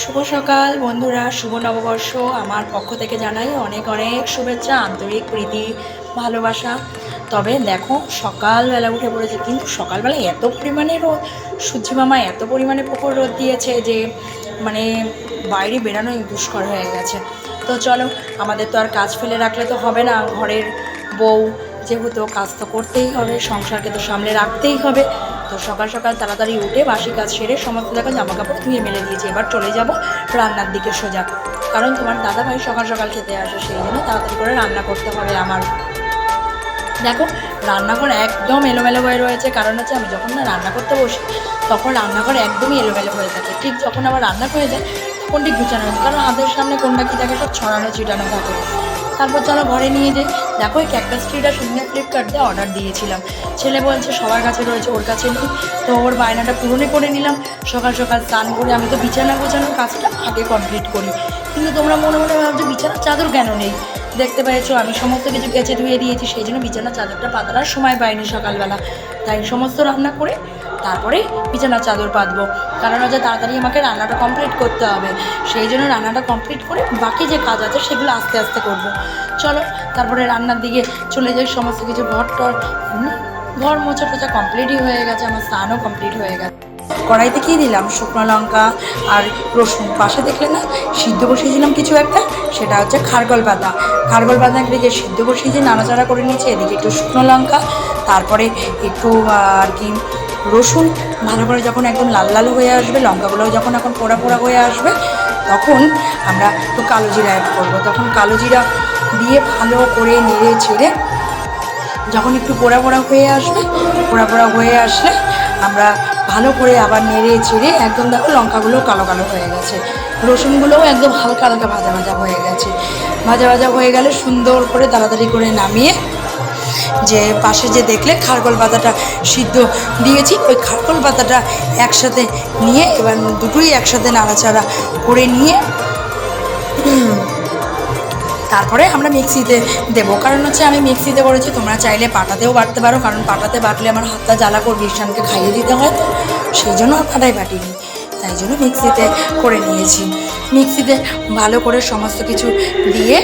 শুভ সকাল বন্ধুরা, শুভ নববর্ষ। আমার পক্ষ থেকে জানাই অনেক অনেক শুভেচ্ছা, আন্তরিক প্রীতি, ভালোবাসা। তবে দেখো, সকালবেলা উঠে পড়েছে, কিন্তু সকালবেলা এত পরিমাণে রোদ। সূর্য মামা এত পরিমাণে প্রখর রোদ দিয়েছে যে মানে বাইরে বেরানোই দুষ্কর হয়ে গেছে। তো চলো, আমাদের তো আর কাজ ফেলে রাখলে তো হবে না। ঘরের বউ যেহেতু কাজ তো করতেই হবে, সংসারকে তো সামলে রাখতেই হবে। তো সকাল সকাল তাড়াতাড়ি উঠে বাসি কাজ সেরে সমস্ত জায়গায় জামা কাপড় ধুয়ে মেলে দিয়েছি। এবার চলে যাব রান্নার দিকে সোজা। কারণ তোমার দাদা ভাই সকাল সকাল খেতে আসে, সেই জন্য তাড়াতাড়ি করে রান্না করতে হবে আমার। দেখো, রান্নাঘর একদম এলোমেলো হয়ে রয়েছে। কারণ হচ্ছে আমি যখন না রান্না করতে বসি, তখন রান্নাঘর একদমই এলোমেলো হয়ে থাকে। ঠিক যখন আমার রান্না হয়ে যায় ঠিক গুছানো হয়েছে কারণ হাতের সামনে কোনটা কী থাকে সব ছড়ানো ছিটানো থাকে। তারপর চলো ঘরে নিয়ে যাই। দেখো এই ক্যাকটাস ট্রিটা শুনে ফ্লিপকার্ট অর্ডার দিয়েছিলাম। ছেলে বলছে, সবার কাছে রয়েছে, ওর কাছে নেই। তো ওর বায়নাটা পূরণই করে নিলাম। সকাল সকাল স্নান করে আমি তো বিছানা গোছানোর কাজটা আগে কমপ্লিট করি। কিন্তু তোমরা মনে মনে ভাবছ, বিছানার চাদর কেন নেই? দেখতে পেয়েছ, আমি সমস্ত কিছু কেচে ধুয়ে দিয়েছি, সেই জন্য বিছানার চাদরটা পাতার সময় পাইনি সকালবেলা। তাই সমস্ত রান্না করে তারপরে বিছানার চাদর পাতবো। কারণ হচ্ছে তাড়াতাড়ি আমাকে রান্নাটা কমপ্লিট করতে হবে। সেই জন্য রান্নাটা কমপ্লিট করে বাকি যে কাজ আছে সেগুলো আস্তে আস্তে করব। চলো, তারপরে রান্নার দিকে চলে যাই। সমস্ত কিছু ঘর টর ঘর মোছা টোচা কমপ্লিটই হয়ে গেছে। আমার স্নানও কমপ্লিট হয়ে গেছে। কড়াইতে কী দিলাম? শুকনো লঙ্কা আর রসুন। পাশে দেখলে না, সিদ্ধ বসিয়েছিলাম কিছু একটা, সেটা হচ্ছে খারগল পাতা খারগল পাতা যে সিদ্ধ বসিয়েছি নাড়াচাড়া করে নিয়েছি, এদিকে একটু শুকনো লঙ্কা, তারপরে একটু আর কি রসুন ভালো করে যখন একদম লাল লাল হয়ে আসবে, লঙ্কাগুলোও যখন এখন পোড়া পোড়া হয়ে আসবে, তখন আমরা একটু কালো জিরা অ্যাড করব। তখন কালো জিরা দিয়ে ভালো করে নেড়ে ছেড়ে যখন একটু পোড়া পোড়া হয়ে আসবে, পোড়া পোড়া হয়ে আসলে আমরা ভালো করে আবার নেড়ে ছেড়ে একদম দেখো লঙ্কাগুলো কালো কালো হয়ে গেছে। রসুনগুলোও একদম হালকা হালকা ভাজা ভাজা হয়ে গেছে। ভাজা ভাজা হয়ে গেলে সুন্দর করে তাড়াতাড়ি করে নামিয়ে যে পাশে যে দেখলে খারকল পাতাটা সিদ্ধ দিয়েছি, ওই খারকল পাতাটা একসাথে নিয়ে এবার দুটোই একসাথে নাড়াচাড়া করে নিয়ে তারপরে আমরা মিক্সিতে দেবো। কারণ হচ্ছে আমি মিক্সিতে করেছি, তোমরা চাইলে পাটাতেও বাটতে পারো, কারণ পাটাতে বাটলে আমার হাতটা জ্বালা করবে ঈশানকে খাইয়ে দিতে হয় তো সেই জন্য আর পাটায় বাটিনি। তাই জন্য মিক্সিতে করে নিয়েছি। মিক্সিতে ভালো করে সমস্ত কিছু দিয়ে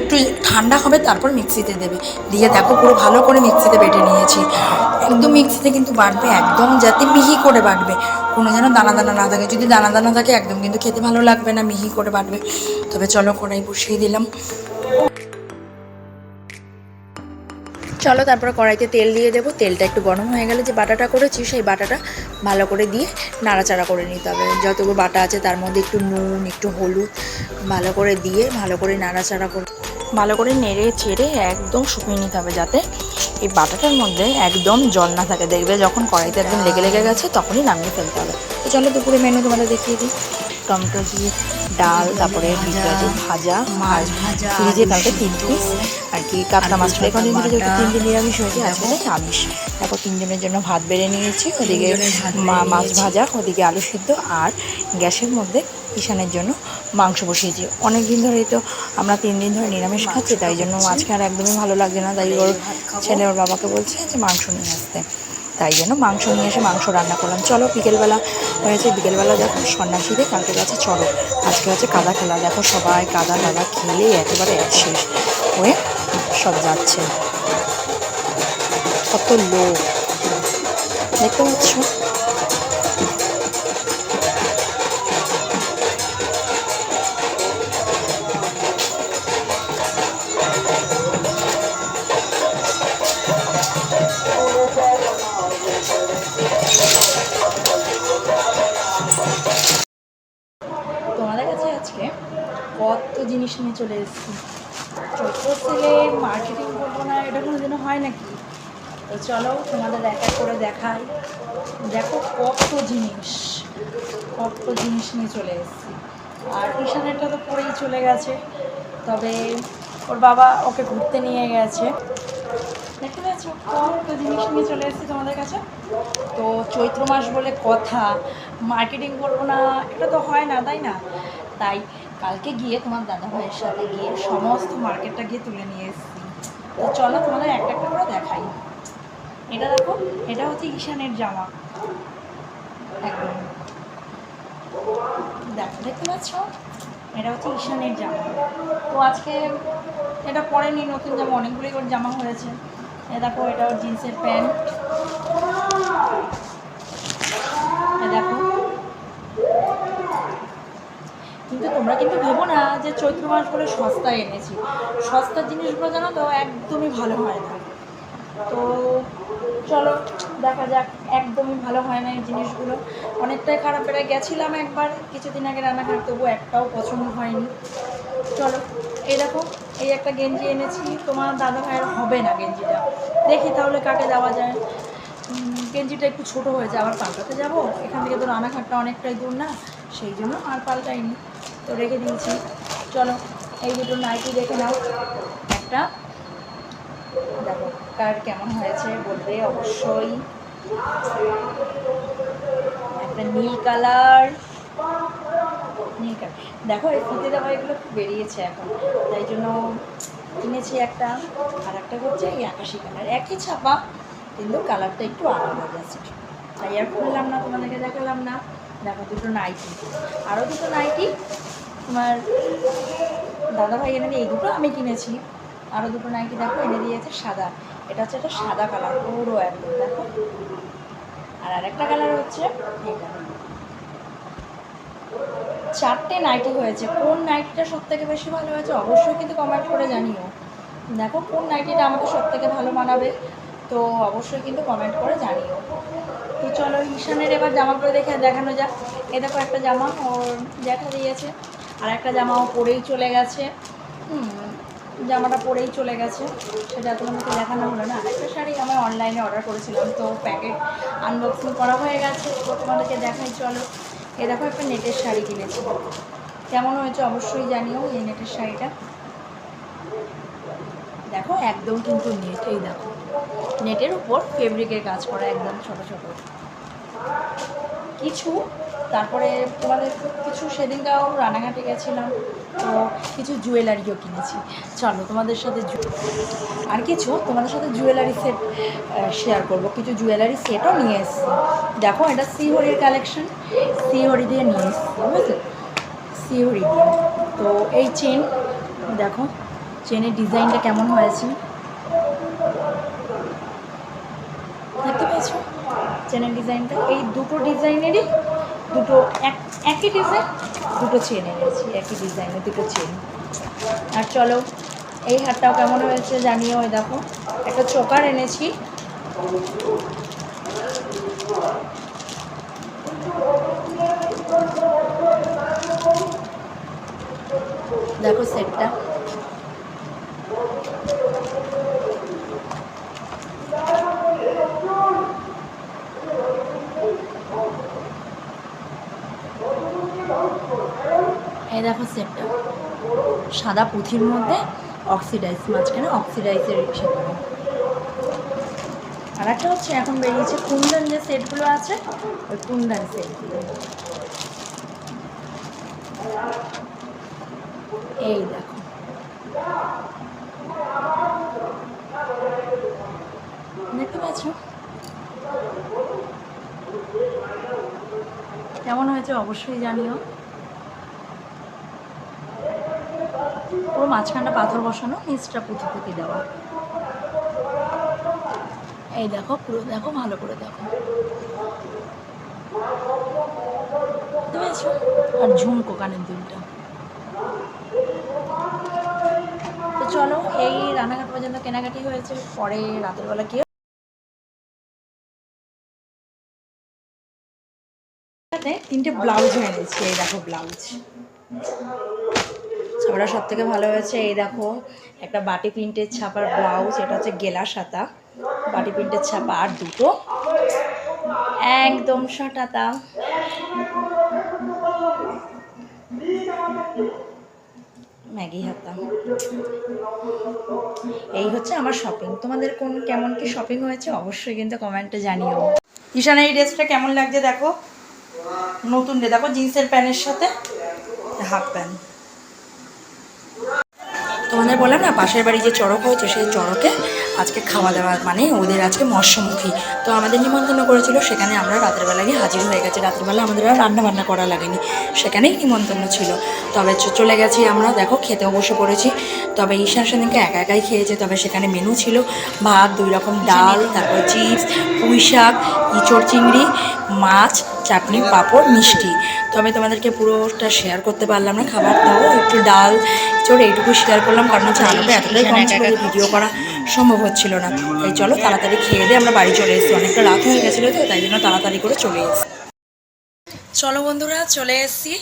একটু ঠান্ডা হবে তারপর মিক্সিতে দেবে। দিয়ে দেখো পুরো ভালো করে মিক্সিতে বেটে নিয়েছি। একদম মিক্সিতে কিন্তু বাটবে একদম যাতে মিহি করে বাটবে। কোনো যেন দানা দানা না থাকে। যদি দানা দানা থাকে একদম কিন্তু খেতে ভালো লাগবে না, মিহি করে বাটবে। তবে চলো কড়াই বসিয়ে দিলাম। চলো তারপরে কড়াইতে তেল দিয়ে দেবো। তেলটা একটু গরম হয়ে গেলে যে বাটাটা করেছি, সেই বাটাটা ভালো করে দিয়ে নাড়াচাড়া করে নিতে হবে। যতগুলো বাটা আছে তার মধ্যে একটু নুন, একটু হলুদ ভালো করে দিয়ে ভালো করে নাড়াচাড়া করে ভালো করে নেড়ে ছেড়ে একদম শুকিয়ে নিতে হবে যাতে এই বাটাটার মধ্যে একদম জল না থাকে। দেখবে যখন কড়াইতে একদম লেগে লেগে গেছে তখনই নামিয়ে ফেলতে হবে। তো চলো দুপুরে মেনু তোমাদের দেখিয়ে দিই। টমেটো দিয়ে ডাল তারপরে বিটগাজর ভাজা মাছ ভাজা, ফ্রিজে কালকে তিন পিস আর কি কাতলা মাছটা এখানে দিকে যেহেতু তিন দিন নিরামিষ হয়েছে আজকে তাই আমিষ। তারপর তিনজনের জন্য ভাত বেড়ে নিয়েছি ওদিকে মাছ ভাজা ওদিকে আলু সিদ্ধ আর গ্যাসের মধ্যে ঈশানের জন্য মাংস বসিয়েছি। অনেক দিন ধরেই তো আমরা তিন দিন ধরে নিরামিষ খাচ্ছি তাই জন্য আজকে আর একদমই ভালো লাগছে না। তাই ওর ছেলে ওর বাবাকে বলছে যে মাংস নিয়ে আসতে। তাই জন্য মাংস নিয়ে এসে মাংস রান্না করলাম। চলো বিকেলবেলা হয়েছে বিকেলবেলা দেখো সন্ন্যাসীদের, কালকে গেছে চড়ক, আজকে হচ্ছে কাদা খেলা। দেখো সবাই কাদা টাদা খেলে একেবারে এক শেষ হয়ে সব যাচ্ছে। কত লোক। দেখতে পাচ্ছ? চলে এসেছি। চৈত্র সেলের মার্কেটিং করব না, এটা কোনো দিনও হয় নাকি? তো চলো তোমাদের এক এক করে দেখাই। দেখো কত জিনিস কত জিনিস নিয়ে চলে এসেছি। আর ঈশানেরটা তো পরেই চলে গেছে, তবে ওর বাবা ওকে ঘুরতে নিয়ে গেছে। দেখতে পাচ্ছ কত জিনিস নিয়ে চলে এসেছি তোমাদের কাছে? তো চৈত্র মাস বলে কথা মার্কেটিং করব না, এটা তো হয় না, তাই না? তাই কালকে গিয়ে তোমার দাদা ভাইয়ের সাথে গিয়ে সমস্ত মার্কেটটা গিয়ে তুলে নিয়ে এসেছি। তো চলো তোমাদের একটা একটা করে দেখাই। এটা দেখো, এটা হচ্ছে ঈশানের জামা। একদম। দেখো, দেখতে পাচ্ছ? এটা হচ্ছে ঈশানের জামা। তো আজকে এটা পরেনি, নতুন জামা, অনেকগুলোই ওর জামা হয়েছে। এ দেখো, এটা ওর জিন্সের প্যান্ট এ দেখো কিন্তু তোমরা কিন্তু ভেবো না যে চৈত্র মাস করে সস্তায় এনেছি। সস্তার জিনিসগুলো জানো তো একদমই ভালো হয় না। তো চলো, দেখা যাক, একদমই ভালো হয় না এই জিনিসগুলো। অনেকটাই খারাপ বেড়ে গেছিলাম একবার, কিছুদিন আগে রান্নাঘাট তবু একটাও পছন্দ হয়নি। চলো, এই দেখো, এই একটা গেঞ্জি এনেছি। তোমার দাদা ভাইয়ের হবে না গেঞ্জিটা। দেখি তাহলে কাকে দেওয়া যায়। গেঞ্জিটা একটু ছোট হয়েছে, আবার পাল্টাতে যাব? এখান থেকে তো রানাঘাটটা অনেকটাই দূর না, সেই জন্য আর পাল্টাইনি। তো রেখে দিয়েছি। চলো, এই দুটো নাইটি দেখে নাও। একটা। দেখো, কার কেমন হয়েছে বলবে, অবশ্যই। একটা নীল কালার। নীল কালার। দেখো, এই ফিতে দেওয়া এগুলো বেরিয়েছে এখন। তাই জন্য কিনেছি একটা। আর একটা হচ্ছে এই আকাশি কালার। একই ছাপা, কিন্তু কালারটা একটু আলাদা গেছে তাই আর খুললাম না, তোমাদেরকে দেখালাম না। দেখো, দুটো নাইটি। আরও দুটো নাইটি। তোমার দাদা ভাই এনে এই দুটো আমি কিনেছি। আরও দুটো নাইটি দেখো, এনে দিয়েছে সাদা। এটা হচ্ছে একটা সাদা কালার, পুরো একদম, দেখো। আর আরেকটা কালার হচ্ছে চারটে নাইটি হয়েছে। কোন নাইটিটা সব থেকে বেশি ভালো হয়েছে অবশ্যই কিন্তু কমেন্ট করে জানিও। দেখো কোন নাইটিটা আমাকে সব থেকে ভালো মানাবে, তো অবশ্যই কিন্তু কমেন্ট করে জানিও। তো চলো ঈশানের এবার জামাগুলো দেখে দেখানো যাক। এ দেখো একটা জামা, ওর দেখা দিয়েছে। আর একটা জামাও পরেই চলে গেছে। জামাটা পরেই চলে গেছে। সেটা তোমাদেরকে দেখানো হলো না। আরেকটা শাড়ি আমি অনলাইনে অর্ডার করেছিলাম, তো প্যাকেট আনবক্সিং করা হয়ে গেছে। তো তোমাদেরকে দেখাই, চলো। এ দেখো একটা নেটের শাড়ি কিনেছি। কেমন হয়েছে অবশ্যই জানিও এই নেটের শাড়িটা। দেখো, একদম কিন্তু নেট, এই দেখো। নেটের উপর ফেব্রিকের কাজ করা, একদম ছোট ছোট। কিছু তারপরে তোমাদের কিছু সেদিনটাও রানাঘাটে গেছিলাম, তো কিছু জুয়েলারিও কিনেছি। চলো তোমাদের সাথে আর কিছু তোমাদের সাথে জুয়েলারি সেট শেয়ার করব। কিছু জুয়েলারি সেটও নিয়ে এসেছি। দেখো এটা সিহরির কালেকশন সিহরি দিয়ে নিয়ে এসেছি বুঝলে সিহরি দিয়ে। তো এই চেন দেখো চেনের ডিজাইনটা কেমন হয়েছে? দেখতে পেয়েছ? চেনের ডিজাইনটা? এই দুটো ডিজাইনেরই দুটো এক, একই ডিজাইন দুটো চেন এনেছি, একই ডিজাইনের দুটো চেন আর চলো, এই হারটাও কেমন হয়েছে জানিও ওই দেখো। একটা চোকার এনেছি। দেখো সেটটা এই দেখো সেটটা। সাদা পুঁথির মধ্যে অক্সিডাইজ মাঝখানে অক্সিডাইজের ইসে করে আর একটা হচ্ছে এখন বেরিয়েছে কুন্দন যে সেটগুলো আছে, ওই কুন্দন সেটগুলো এই দেখো। দেখতে পাচ্ছ? কেমন হয়েছে অবশ্যই জানিও। পুরো মাঝখানটা পাথর বসানো, নিচটা পুঁতি পুঁতি দেওয়া। এই দেখো, পুরো দেখো, ভালো করে দেখো। আর ঝুমকো কানের দুলটা। তো চলো, এই রান্নাঘাট পর্যন্ত কেনাকাটি হয়েছে। পরে রাতের বেলা কি তিনটে ব্লাউজ এনেছি এই দেখো ব্লাউজ ছাপাটা সব থেকে ভালো হয়েছে, এই দেখো, একটা বাটি প্রিন্টের ছাপার ব্লাউজ, এটা হচ্ছে গেলা সাতা। বাটি প্রিন্টের ছাপা আর দুটো। একদম সাটাতা ম্যাগি হাতা। এই হচ্ছে আমার শপিং তোমাদের কোন, কেমন কি শপিং হয়েছে অবশ্যই কিন্তু কমেন্টে জানিও। ঈশান, এই ড্রেসটা কেমন লাগছে দেখো? নতুন দেখো, জিন্সের প্যান্টের সাথে হাফ প্যান্ট। তোমাদের বললাম না পাশের বাড়ি যে চড়ক হয়েছে সেই চড়কে আজকে খাওয়া দাওয়া মানে ওদের আজকে মৎস্যমুখী। তো আমাদের নিমন্ত্রণ করেছিল সেখানে আমরা রাতের বেলা গিয়ে হাজির হয়ে গেছি। রাতের বেলা আমাদের আর রান্না বান্না করা লাগেনি সেখানেই নিমন্ত্রণ ছিল। তবে চলে গেছি আমরা দেখো খেতেও বসে পড়েছি। তবে ঈশান সেদিনকে একা একাই খেয়েছে তবে সেখানে মেনু ছিল ভাত দুই রকম ডাল তারপর চিপস পুঁই শাক ইঁচড় চিংড়ি মাছ চাটনি, পাঁপড়, মিষ্টি। তো আমি তোমাদেরকে পুরোটা শেয়ার করতে পারলাম না, খাবার দাও, একটু ডাল, চোর, এইটুকু শেয়ার করলাম, কারণ হচ্ছে আলোটা এতটাই কম ছিল যে ভিডিও করা সম্ভব হচ্ছিল না। তাই চলো, তাড়াতাড়ি খেয়ে দিয়ে আমরা বাড়ি চলে এসেছি। অনেকটা রাত হয়ে গেছিল তো, তাই জন্য তাড়াতাড়ি করে চলে এসেছি। চলো বন্ধুরা, চলে এসেছি।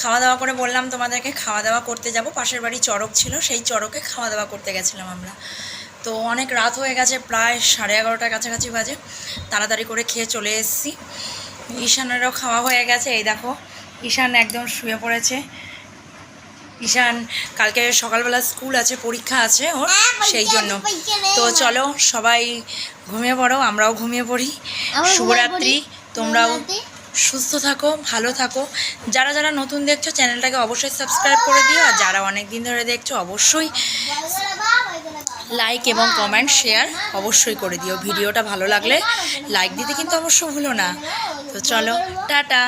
খাওয়া দাওয়া করে বললাম তোমাদেরকে খাওয়া দাওয়া করতে যাব। পাশের বাড়ি চড়ক ছিল, সেই চড়কে খাওয়া দাওয়া করতে গেছিলাম আমরা। তো অনেক রাত হয়ে গেছে, প্রায় সাড়ে এগারোটার কাছাকাছি বাজে। তাড়াতাড়ি করে খেয়ে চলে এসেছি। ঈশানেরও খাওয়া হয়ে গেছে এই দেখো। ঈশান একদম শুয়ে পড়েছে। ঈশান কালকে সকালবেলা স্কুল আছে পরীক্ষা আছে ওর সেই জন্য। তো চলো সবাই ঘুমিয়ে পড়ো আমরাও ঘুমিয়ে পড়ি। শুভরাত্রি তোমরাও। সুস্থ থাকো, ভালো থাকো। যারা যারা নতুন দেখছ, চ্যানেলটাকে অবশ্যই সাবস্ক্রাইব করে দিও। আর যারা অনেক দিন ধরে দেখছ, অবশ্যই লাইক এবং কমেন্ট শেয়ার অবশ্যই করে দিও। ভিডিওটা ভালো লাগলে লাইক দিতে কিন্তু অবশ্য ভুলো না। তো চলো, টাটা।